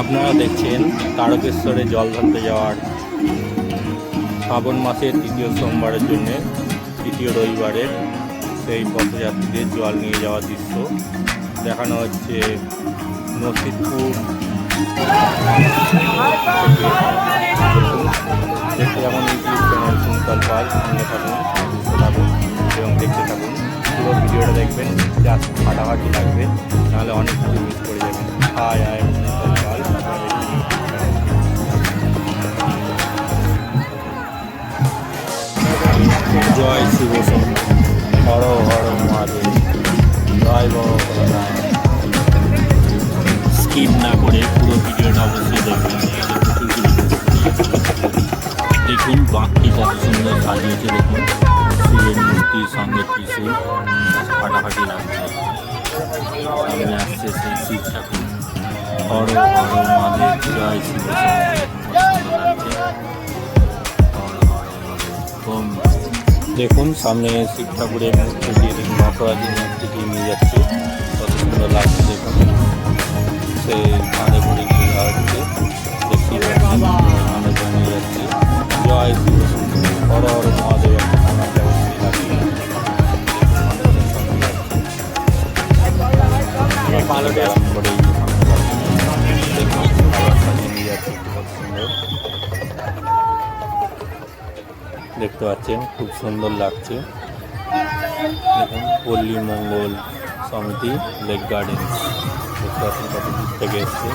আপনারা দেখছেন তারকেশ্বরে জল ঢালতে যাওয়ার শ্রাবণ মাসের তৃতীয় সোমবারের জন্য, তৃতীয় রবিবারের সেই পথযাত্রীদের জল নিয়ে যাওয়ার দৃশ্য। দেখানো হচ্ছে নসিদপুর দেখতে থাকুন ইউটিউব চ্যানেল পাল, সঙ্গে থাকুন থাকুন, এবং দেখতে থাকুন। পুরো ভিডিওটা দেখবেন, জাস্ট ফাটাফাটি লাগবে, নাহলে অনেক কিছু মিস করে যাবেন। জয় শিব হর হর মহাদেব। জয় বড় স্কিপ না করে পুরো ভিডিওটা অবশ্যই দেখবেন দেখুন বাঘটি কত সুন্দর সাজিয়েছে, দেখুন। শিবের মূর্তির সঙ্গে ত্রিশূল। ফাটাফাটি লাগছে। সামনে আসছে সেই শিব ঠাকুর। হর হর মহাদেব, জয় শিব ওম দেখুন, সামনে শিব ঠাকুরের মূর্তি দিয়ে দেখুন নটরাজের মূর্তিটি নিয়ে যাচ্ছে। কত সুন্দর লাগছে দেখুন। সে কাঁধে করে নিয়ে যাওয়া হচ্ছে দেখতেই পাচ্ছেন কাঁধে করে নিয়ে যাচ্ছে। জয় শিব নিয়ে যাচ্ছে। কত সুন্দর। দেখতে পাচ্ছেন, খুব সুন্দর লাগছে। দেখুন, পল্লী মঙ্গল সমিতি লেক গার্ডেন দেখতে পাচ্ছেন কত দূর থেকে এসছে।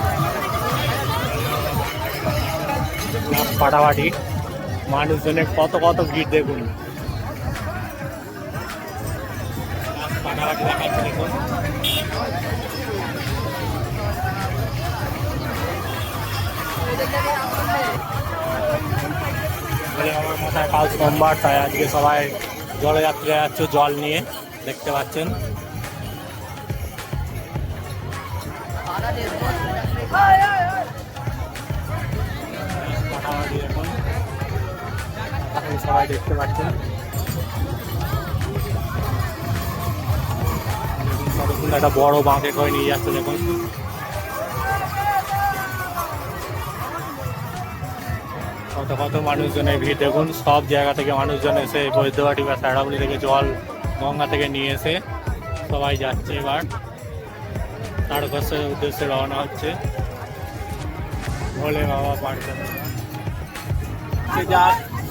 ফাটাফাটি মানুষজনের কত কত ভিড় দেখুন। ফাটাফাটি দেখুন। বলে আমার মাথায় কাল সোমবার, তাই আজকে সবাই জলযাত্রী যাচ্ছে জল নিয়ে, দেখতে পাচ্ছেন। সবাই দেখতে পাচ্ছেন। একটা বড় বাঁকে করে নিয়ে যাচ্ছে দেখুন। কত কত মানুষজনের ভিড়। দেখুন, সব জায়গা থেকে মানুষজন এসে বৈদ্যবাটি বা স্যারাবলি থেকে জল গঙ্গা থেকে নিয়ে এসে সবাই যাচ্ছে এবার। তারকেশ্বরের উদ্দেশ্যে রওনা হচ্ছে। ভোলে বাবা পার্কে যে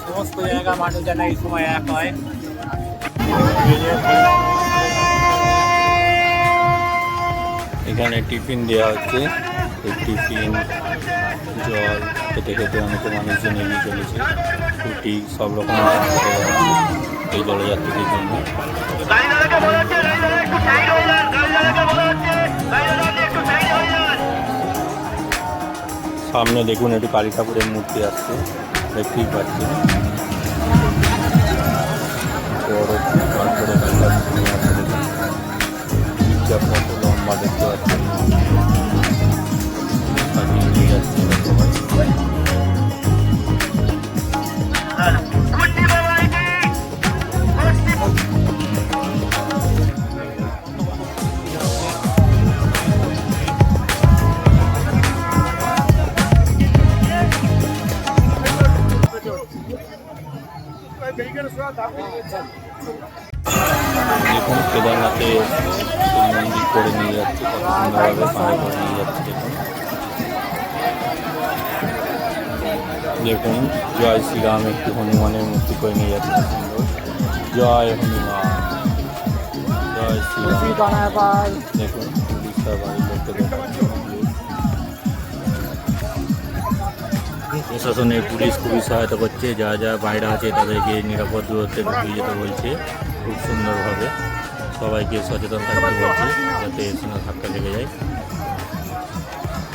সমস্ত জায়গা মানুষ যেন এই সময় এক হয়। এখানে টিফিন দেওয়া হচ্ছে। টিফিন জল, খেতে খেতে অনেকে মানুষজন এগিয়ে চলেছে। রুটি, সব রকম এই জলযাত্রীদের জন্য। সামনে দেখুন, একটু কালী ঠাকুরের মূর্তি আসছে। দেখতেই পাচ্ছি বড় লম্বা দেখতে পাচ্ছেন। দেখুন কেদারনাথে মন্দির করে নিয়ে যাচ্ছে কত সুন্দরভাবে পায়ে করে নিয়ে যাচ্ছে। দেখুন দেখুন, জয় শ্রীরাম একটু হনুমানের মূর্তি করে নিয়ে যাচ্ছে। জয় হনুমান। জয় শ্রীরাম। দেখুন উড়িষ্যার বাড়ির লোককে প্রশাসনের পুলিশ খুবই সহায়তা করছে। যা যা বাইরে আছে তাদেরকে নিরাপদ দূরত্বে ঢুকিয়ে যেতে বলছে। খুব সুন্দরভাবে সবাইকে সচেতন থাকতে বলছে, যাতে সঙ্গে ধাক্কা লেগে যায়।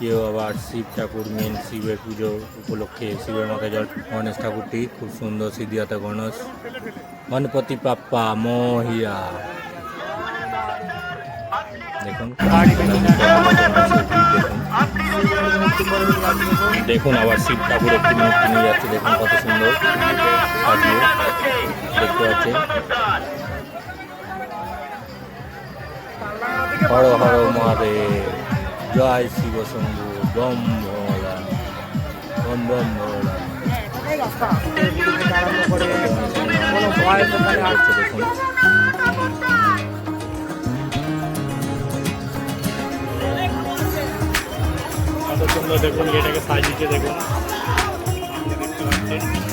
কেউ আবার শিব ঠাকুর মেন শিবের পুজো উপলক্ষে শিবের মাথায় জল, গণেশ ঠাকুরটি খুব সুন্দর সিদ্ধিয়াতা গণেশ। গণপতি পাপ্পা মহিয়া। দেখুন। দেখুন আবার শিব ঠাকুর একটি মূর্তি নিয়ে যাচ্ছে, দেখুন কত সুন্দর দেখতে পাচ্ছেন। হর হর মহাদেব। জয় শিব শম্ভু বম ভোলা বম বম ভোলা দেখুন এটাকে সাজিয়েছে দেখুন দেখতে পাচ্ছেন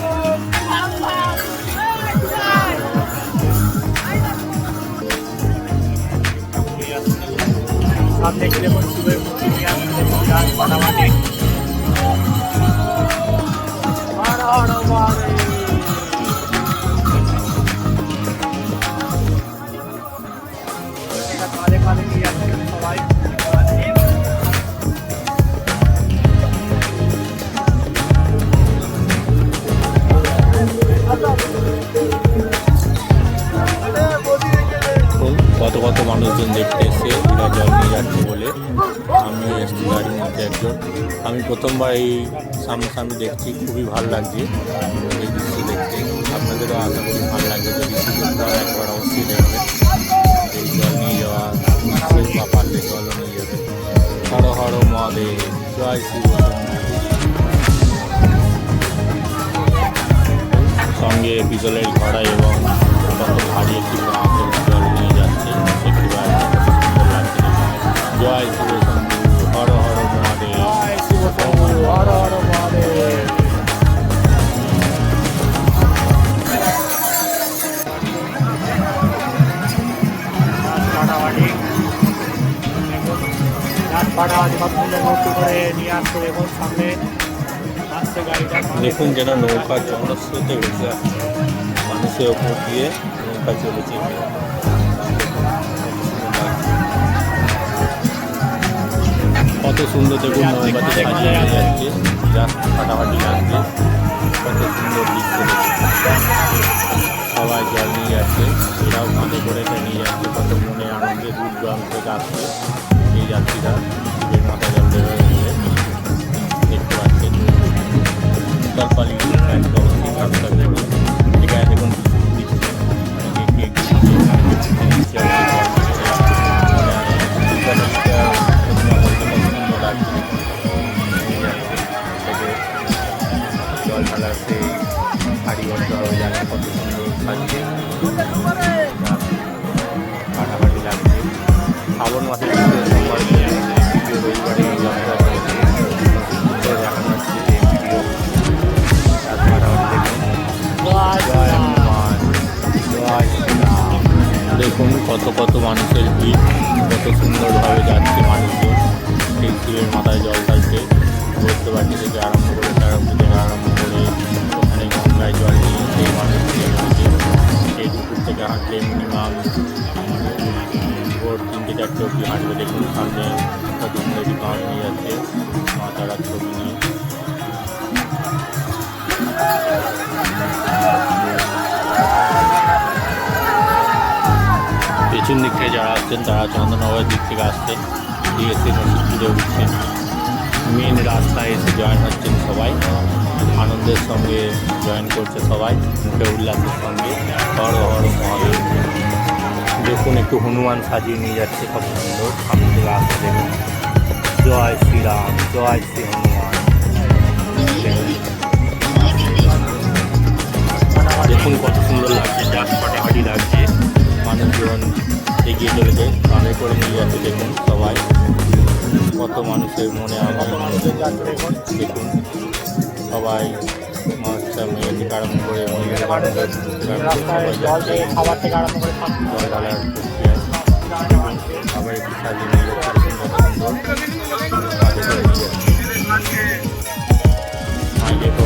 সামনে গেলে দেখুন শিবের কত কত মানুষজন দেখতে এসছে এরা জল নিয়ে যাচ্ছে বলে আমি এসছি গাড়ির মধ্যে একজন। আমি প্রথমবার এই সামনাসামনি দেখছি, খুবই ভালো লাগছে। এই দৃশ্য দেখতে। আপনাদেরও আশা করি ভালো লাগবে। যদি সুযোগ পান একবার অবশ্যই দেখবেন। এই জল নিয়ে যাওয়া বা পারলে জলও নিয়ে যাবে। হর হর মহাদেব, জয় শিব। সঙ্গে পিতলের ঘড়া এবং কত ভারী একটি জয় শিব শম্ভু হর হর মহাদেব জয় শিব শম্ভু, হর হর মহাদেব দেখুন যেন নৌকা জনস্রোতে ভেসে আসছে মানুষের ওপর দিয়ে নৌকা চলেছে। সুন্দর দেখুন নৌকাতে সাজিয়ে যাচ্ছে যা ফাটাফাটি লাগছে। কত সুন্দর দৃশ্য সবাই জল নিয়ে যাচ্ছে এরাও কাঁধে করে নিয়ে যাচ্ছে কত মনে আনন্দে দূর দূরান্ত থেকে আসছে এই যাত্রীরা। শিবের মাথা জল দেবে দেখতে পাচ্ছেন। জলপালি একদম রাস্তা শ্রাবণ মাসে দেখানো কত কত মানুষের ভিড়, কত সুন্দরভাবে যাচ্ছে মানুষজন। সেই শিবের মাথায় জল ঢালছে পারছি থেকে আরম্ভ করে তারাপি থেকে আরম্ভ করে ওখানে গঙ্গায় জল নিয়ে সেই মানুষ সেই দুপুর থেকে হাঁটলে মিনিমাম চারটে অব্দি হাঁটবে দেখুন সামনে কত সুন্দর একটি নিয়ে যাচ্ছে মা তারার ছবি নিয়ে। পেছন দিক থেকে যারা আসছেন, তারা চন্দননগরের দিক থেকে আসছেন, দিয়ে এসে নসিবপুরে উঠছেন মেন রাস্তায় এসে জয়েন হচ্ছেন সবাই, আনন্দের সঙ্গে জয়েন করছে সবাই, মুখে উল্লাসের সঙ্গে। হর হর মহাদেব দেখুন, একটু হনুমান সাজিয়ে নিয়ে যাচ্ছে, কত সুন্দর। সামনে থেকে আসছে, দেখুন। জয় শ্রীরাম, জয় শ্রী হনুমান। দেখুন, কত সুন্দর লাগছে জাত ফাটাফাটি লাগছে। মানুষজন এগিয়ে চলেছে, কানে করে নিয়ে যাচ্ছে, দেখুন সবাই। কত মানুষের মনে দেখুন দেখুন, সবাই মানুষটা মেয়ে থেকে করে মহিলা খাবার থেকে আরম্ভ করে আবার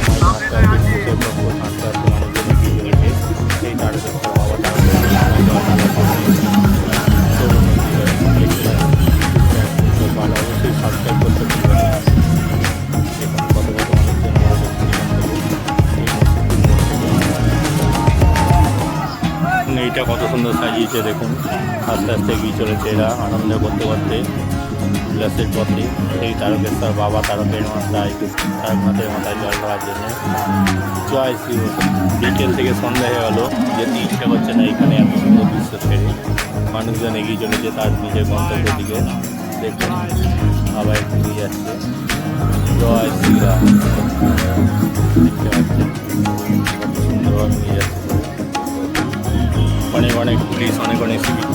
সুন্দর সাজিয়েছে দেখুন। আস্তে আস্তে এগিয়ে চলেছে এরা, আনন্দ করতে করতে উল্লাসের পথে সেই তারকেশ্বর বাবা, তারকের মাথায়, তারকনাথের মাথায় জল দেওয়ার জন্য। জয় শ্রী বিকেল থেকে সন্ধ্যা হয়ে গেল, যেতে ইচ্ছা করছে না, এখানে এত সুন্দর দৃশ্য ছেড়ে। মানুষজন এগিয়ে চলেছে তার নিজের গন্তব্যের দিকে। দেখুন আবার একটু যাচ্ছে। জয় শ্রীরাম। দেখতে পাচ্ছেন সুন্দরভাবে নিয়ে যাচ্ছে। অনেক অনেক পুলিশ, অনেক অনেক সিভিক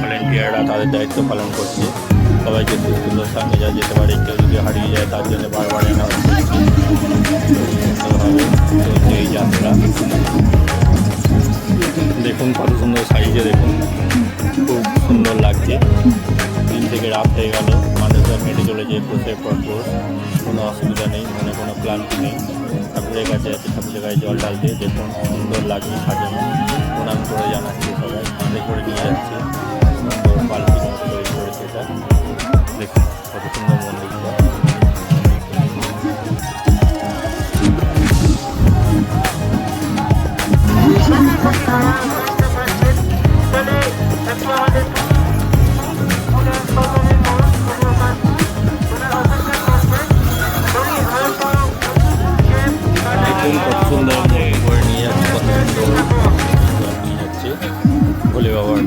ভলেন্টিয়াররা তাদের দায়িত্ব পালন করছে। সবাইকে সুস্থতার সামনে যা যেতে পারে, কেউ যদি হারিয়ে যায় তার জন্য বারবার চলছে এই যাত্রা। দেখুন কত সুন্দর সাইজে দেখুন। খুব সুন্দর লাগছে। দিন থেকে রাত হয়ে গেল। মানুষজন হেঁটে চলেছে বসে পর কোনো অসুবিধা নেই, মনে কোনো ক্লান্তি নেই। ঠাকুরের কাছে আছে, ঠাকুরের গায়ে জল ঢালতে দেখুন, সুন্দর লাগছে সাজানো। প্রণাম করে জানাচ্ছি সবাই। করে নিয়ে যাচ্ছে। বাবার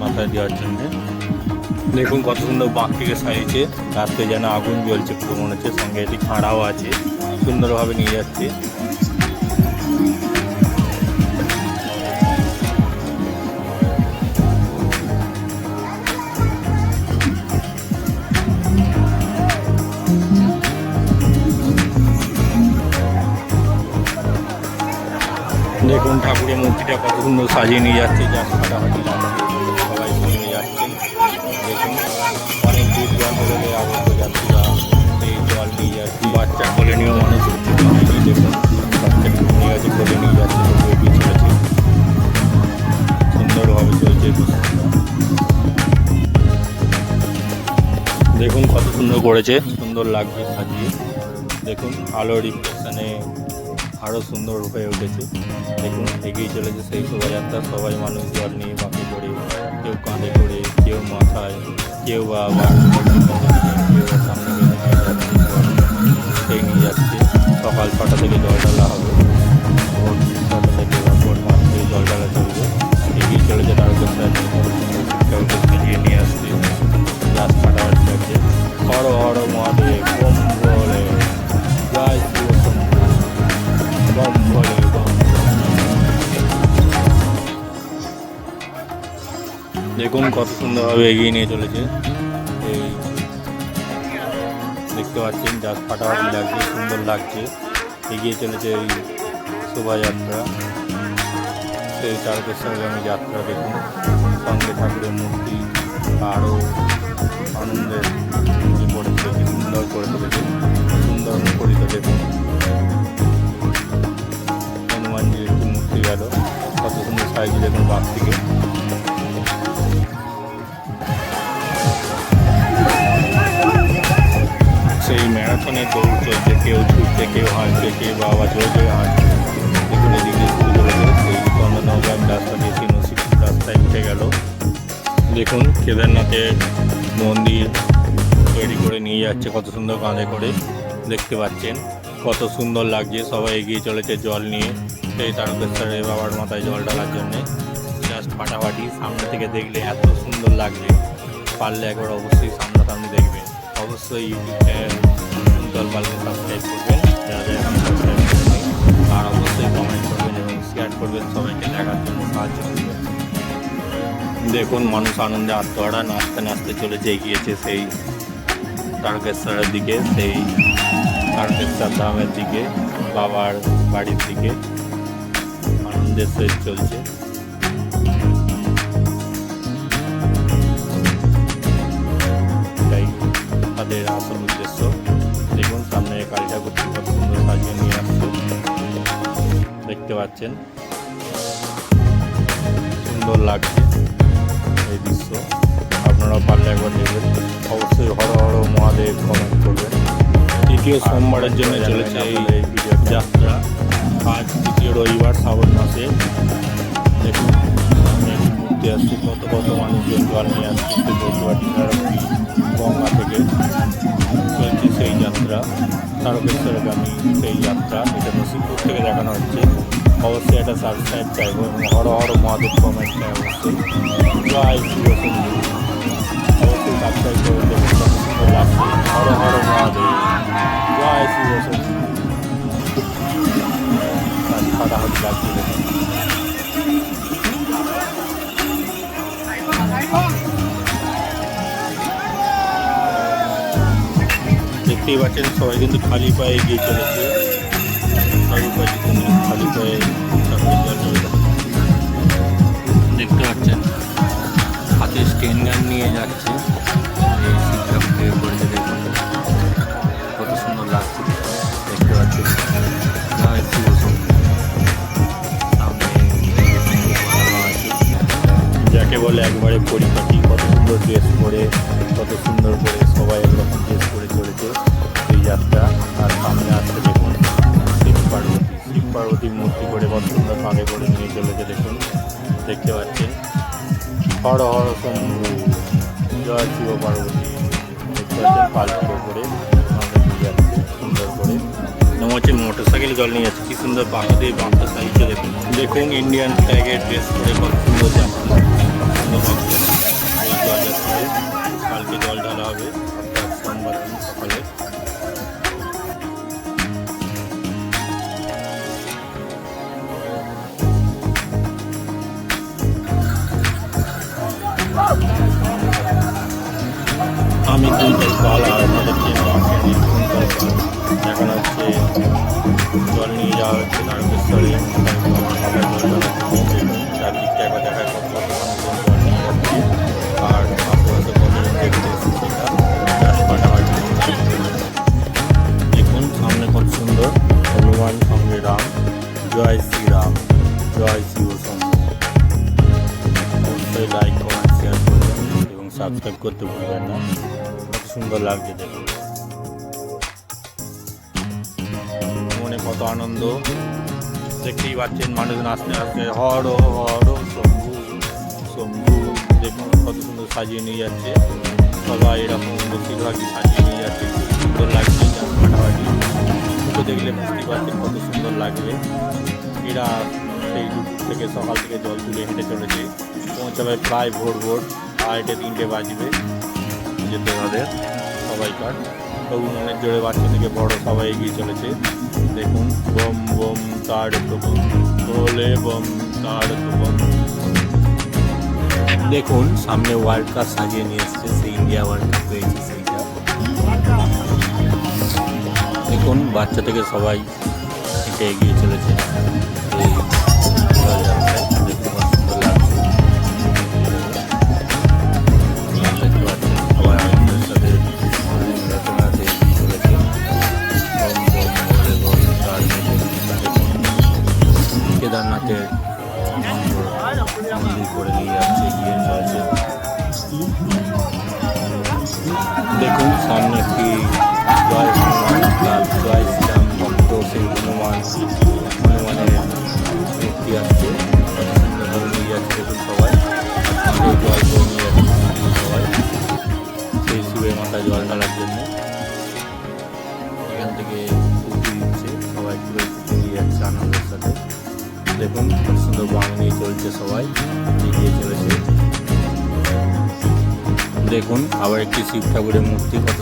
মাথায় দেওয়ার জন্য। দেখুন কত সুন্দর বাঁক থেকে সাইছে রাত্রে যেন আগুন জ্বলছে, পুরো মনে হচ্ছে সঙ্গে একটি খাঁড়াও আছে। সুন্দরভাবে নিয়ে যাচ্ছে। ঠাকুরের কত সুন্দর সাজিয়ে নিয়ে যাচ্ছে, যা ফাটাফাটি সবাই নিয়ে যাচ্ছে। দেখুন, অনেক দূর দূরান্ত থেকে আগত যাত্রীরা এই জল নিয়ে যাচ্ছে। বাচ্চা কোলে নিয়েও মানুষ দেখুন নিয়ে নিয়ে যাচ্ছে সুন্দরভাবে চলছে দেখুন কত সুন্দর করেছে, সুন্দর লাগছে সাজিয়ে। দেখুন, আলো রিফ্লেকশনে আরও সুন্দর হয়ে উঠেছে। দেখুন, এগিয়ে চলেছে সেই শোভাযাত্রা। সবাই মানুষ জল নিয়ে বাঁকে করে কেউ কাঁধে করে, কেউ মাথায়, কেউ বা সেই নিয়ে যাচ্ছে। সকাল ছটা থেকে জল ঢালা হবে। ভোর ছটা থেকে জল ঢালা চলবে। এগিয়ে চলেছে তারকেশ্বর শিক্ষাকে সাজিয়ে নিয়ে আসছে। গাছ ফাটাফাটি লাগছে হর হর মহাদেব, ওম ভোলে দেখুন কত সুন্দরভাবে এগিয়ে নিয়ে চলেছে। এই দেখতে পাচ্ছেন গাছ ফাটাফাটি লাগছে, সুন্দর লাগছে। এগিয়ে চলেছে এই শোভাযাত্রা। সেই তারকেশ্বরগামী যাত্রা দেখুন। সঙ্গে ঠাকুরের মূর্তি, আরও আনন্দের যে করেছে সুন্দর করে তুলেছে। সুন্দর মুখরিত দেখুন। হনুমানজির একটি মূর্তি গেল। কত সুন্দর সাইজ দেখুন বাঘ থেকে সেই ম্যারাথনে দৌড় চলছে, কেউ ছুটছে, কেউ হাঁটছে, কেউ বাবা জোরে জোরে হাঁটছে। দেখুন এদিকে শুরু করেছে সেই চন্দনগ্রাম রাস্তা দিয়ে সিনসি রাস্তায় উঠে গেল। দেখুন কেদারনাথের মন্দির তৈরি করে নিয়ে যাচ্ছে, কত সুন্দর কাঁধে করে দেখতে পাচ্ছেন। কত সুন্দর লাগছে, সবাই এগিয়ে চলেছে জল নিয়ে। সেই তারকেশ্বরের বাবার মাথায় জল ঢালার জন্যে। জাস্ট ফাটাফাটি, সামনে থেকে দেখলে এত সুন্দর লাগছে। পারলে একবার অবশ্যই সামনাসামনি দেখবেন। অবশ্যই ইউটিউব চ্যানেল কুন্তল সাবস্ক্রাইব করবেন। যারা সাবস্ক্রাইব করেনি আর অবশ্যই কমেন্ট করবেন এবং শেয়ার করবেন। সবাইকে দেখার জন্য সাহায্য করবেন। দেখুন, মানুষ আনন্দে আত্মহারা, নাচতে নাচতে চলেছে, এগিয়েছে সেই তারকেশ্বরের দিকে, সেই তারকেশ্বর ধামের দিকে, বাবার বাড়ির দিকে। আনন্দের সহিত চলছে। তাদের আসল উদ্দেশ্য। দেখুন সামনে কালী ঠাকুরটি কত সুন্দর সাজিয়ে নিয়ে আসছে। দেখতে পাচ্ছেন? সুন্দর লাগছে এই দৃশ্য। আপনারা পারলে একবার দেখবেন। অবশ্যই হর হর মহাদেব কমেন্ট করবেন। তৃতীয় সোমবারের জন্য চলেছে এই যাত্রা। আজ তৃতীয় রবিবার শ্রাবণ মাসে। দেখুন মূর্তি আসছে কত কত মানুষজন। জল নিয়ে আসছে বৈদ্যবাটি তারকী গঙ্গা থেকে চলছে সেই যাত্রা, তারকেশ্বরগামী সেই যাত্রা, এটা নসিবপুর থেকে দেখানো হচ্ছে। অবশ্যই একটা সাবস্ক্রাইব চাইব এবং হর হর মহাদেব কমেন্ট চাই অবশ্যই। জয় শম্ভু অবশ্যই সাবস্ক্রাইব করে দেখুন লাগছে হর হর মহাদেব। জয় শিব শম্ভু ফাটাফাটি লাগছে দেখুন দেখতেই পাচ্ছেন সবাই কিন্তু খালি পায়ে এগিয়ে চলেছে খালি পায়ে খালি পায়ে। দেখতে পাচ্ছেন হাতে স্টেন গান নিয়ে যাচ্ছে করেছে দেখুন কত সুন্দর লাগছে দেখতে পাচ্ছেন বসানো আছে। যাকে বলে একবারে পরিপাটি কত সুন্দর ড্রেস পরে কত সুন্দর করে সবাই একরকম ড্রেস যাত্রা আর সামনে আসছে দেখুন শিব পার্বতী শিব পার্বতীর মূর্তি করে সুন্দর কাঁধে করে নিয়ে চলেছে দেখুন দেখতে পাচ্ছেন। হর হর শম্ভু জয় শিব পার্বতী দেখতে পাচ্ছেন পালকির ওপরে সুন্দর করে। মনে হচ্ছে মোটর সাইকেল জল নিয়ে যাচ্ছে কি সুন্দর বাঁকা দিয়ে বাঁকা সাইজে দেখুন দেখুন ইন্ডিয়ান ফ্ল্যাগের ড্রেস পরে কত সুন্দর যাচ্ছে দেখলে বুঝতে পারছেন কত সুন্দর লাগবে। এরা সেই দুপুর থেকে সকাল থেকে জল তুলে হেঁটে চলেছে। পৌঁছাবে প্রায় ভোর ভোর আড়াইটে তিনটে বাজবে। যেতে ওদের সবাইকার। তবু মনের জোরে বাচ্চা থেকে বড় সবাই এগিয়ে চলেছে। দেখুন, বম বম, তার বম বলে বম, তার দেখুন, সামনে ওয়ার্ল্ড কাপ সাজিয়ে নিয়ে এসছে, সেই ইন্ডিয়া ওয়ার্ল্ড কাপ হয়েছে বাচ্চা থেকে সবাই এটা এগিয়ে চলেছে।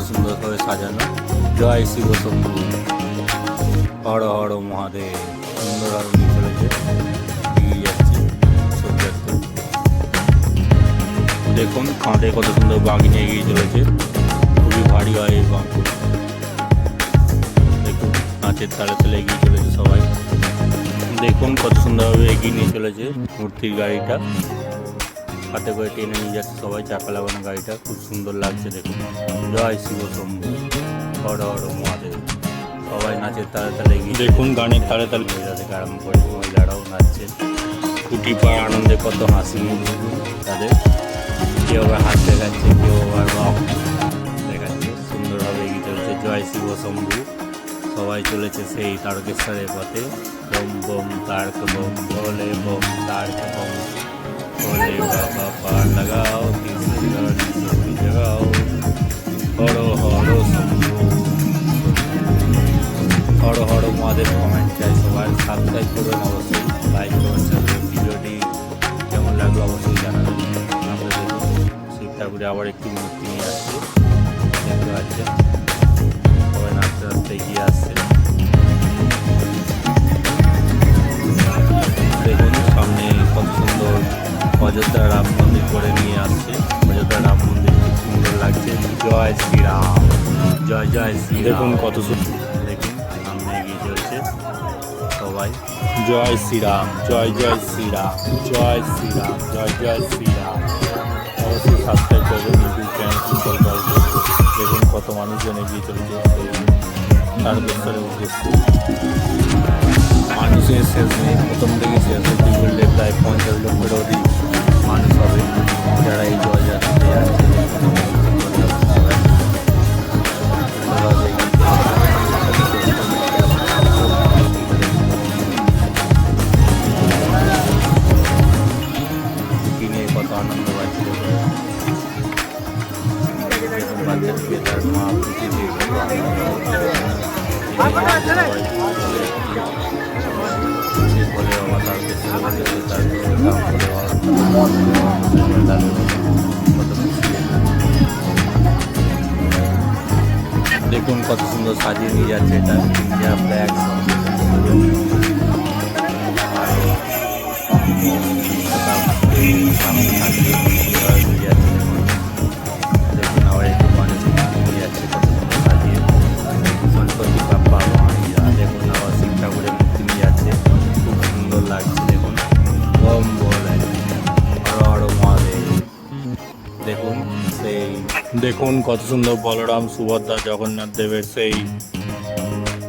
কত সুন্দরভাবে সাজানো। জয় শিব শম্ভু। হর হর মহাদেব। সুন্দরভাবে নিয়ে চলেছে। এগিয়ে যাচ্ছে দেখুন কাঁধে কত সুন্দর বাঘ নিয়ে এগিয়ে চলেছে। খুবই ভারী হয় এই বাঘগুলো দেখুন নাচের তালে তালে এগিয়ে চলেছে সবাই। দেখুন, কত সুন্দরভাবে এগিয়ে নিয়ে চলেছে মূর্তির গাড়িটা। হাতে করে টেনে নিয়ে যাচ্ছে সবাই চাকা লাগানো গাড়িটা। খুব সুন্দর লাগছে দেখুন। জয় শিব শম্ভু। হর হর মহাদেব। সবাই নাচের তালে তালে এগিয়ে দেখুন গানের তালে তালে। মহিলা থেকে আরম্ভ করে মহিলারাও নাচছে। কুটি পায় আনন্দে কত হাসি তাদের কেউ আবার হাত দেখাচ্ছে কেউ আবার রক দেখাচ্ছে। সুন্দরভাবে এগিয়ে চলছে। জয় শিব শম্ভু। সবাই চলেছে সেই তারকেশ্বরের পথে। বোম বোম তারক বোম ভোলে বোম তারক বোম। জগাও হর হর শম্ভু হর হর মহাদেব কমেন্ট সবাই সাবস্ক্রাইব করবেন অবশ্যই লাইক করবেন লাগল অবশ্যই শিব ঠাকুরে আবার একটি মূর্তি নিয়ে আসছে দেখতে পাচ্ছেন সবাই নাচতে নাচতে এগিয়ে আসছে দেখুন সামনে কত সুন্দর অযোধ্যা রাম মন্দির করে নিয়ে আসছে। অযোধ্যা রাম মন্দির খুব সুন্দর লাগছে। জয় শ্রীরাম। জয় জয় শ্রী দেখুন কত সুন্দর। দেখুন সামনে এগিয়ে চলছে সবাই। জয় শ্রীরাম জয় জয় শ্রীরাম জয় শ্রীরাম জয় জয় শ্রীরাম। অবশ্যই সাবস্ক্রাইব করবেন ইউটিউব চ্যানেল দেখুন কত মানুষজন এগিয়ে চলেছে সেই তারকেশ্বরের উদ্দেশ্যে। মানুষের শেষ নেই। প্রথম থেকে শেষ অব্দি বললে প্রায় পঞ্চাশ লক্ষের অধিক মানুষ হবে যারা এই জলযাত্রাতে যাচ্ছে কিনে কত আনন্দ পাচ্ছে দেখুন বাচ্চাটিকে তার মা পুজো দিয়ে কত আনন্দ হচ্ছে। বলে বাবা তারকে দেখুন কত সুন্দর সাজিয়ে নিয়ে যাচ্ছে এটা ইন্ডিয়া ফ্ল্যাগ দেখুন দেখুন সেই দেখুন কত সুন্দর বলরাম, সুভদ্রা, জগন্নাথ দেবের সেই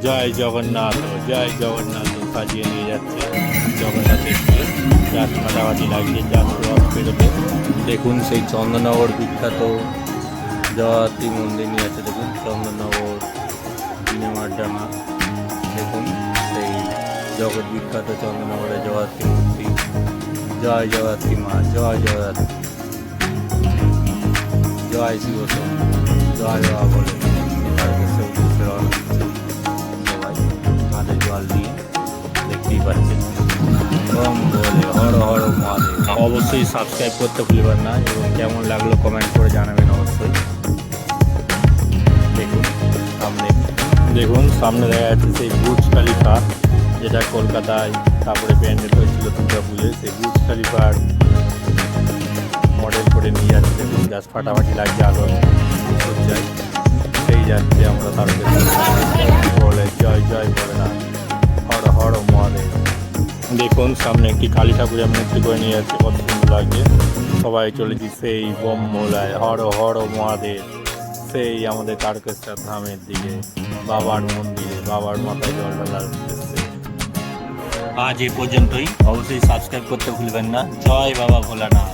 জয় জগন্নাথ জয় জগন্নাথ সাজিয়ে নিয়ে যাচ্ছে জগন্নাথ দেবকে যার ফাটাফাটি লাগছে যার পেরোবে দেখুন সেই চন্দননগর বিখ্যাত জগদ্ধাত্রী মন্দির নিয়ে আছে, দেখুন চন্দননগর সিনেমার ডাঙা দেখুন সেই জগৎ বিখ্যাত চন্দ্রনগরের জগদ্ধাত্রী মূর্তি। জয় জগদ্ধাত্রী মা, জয় জগদ্ধাত্রী। জয় শিব জয় বাবা বলে। তারকেশ্বর উদ্দেশ্যে রওনা দিচ্ছে। সবাই কাঁধে জল দিয়ে দেখতেই পাচ্ছেন। ওম বলে হর হর মহাদেব। অবশ্যই সাবস্ক্রাইব করতে ভুলবেন না এবং কেমন লাগল কমেন্ট করে জানাবেন অবশ্যই। দেখুন সামনে। দেখুন সামনে দেখা যাচ্ছে সেই বুর্জ খালিফা যেটা কলকাতায় তারপরে প্যান্ডেল হয়েছিল দুর্গা পুজোয় সেই বুর্জ খালিফার মডেল করে নিয়ে যাচ্ছে গাছ ফাটাফাটি লাগছে, আলো সেই যাচ্ছে আমরা তারকে বলে, জয় জয় বলে না হর হর মহাদেব। দেখুন, সামনে একটি কালী ঠাকুরের মূর্তি করে নিয়ে যাচ্ছে, কত সুন্দর লাগছে। সবাই চলেছি সেই বোম মোলায় হর হর মহাদেব। সেই আমাদের তারকেশ্বর ধামের দিকে, বাবার মন্দিরে, বাবার মাথায় জল ঢালার আজ এ পর্যন্তই। অবশ্যই সাবস্ক্রাইব করতে ভুলবেন না। জয় বাবা ভোলানাথ।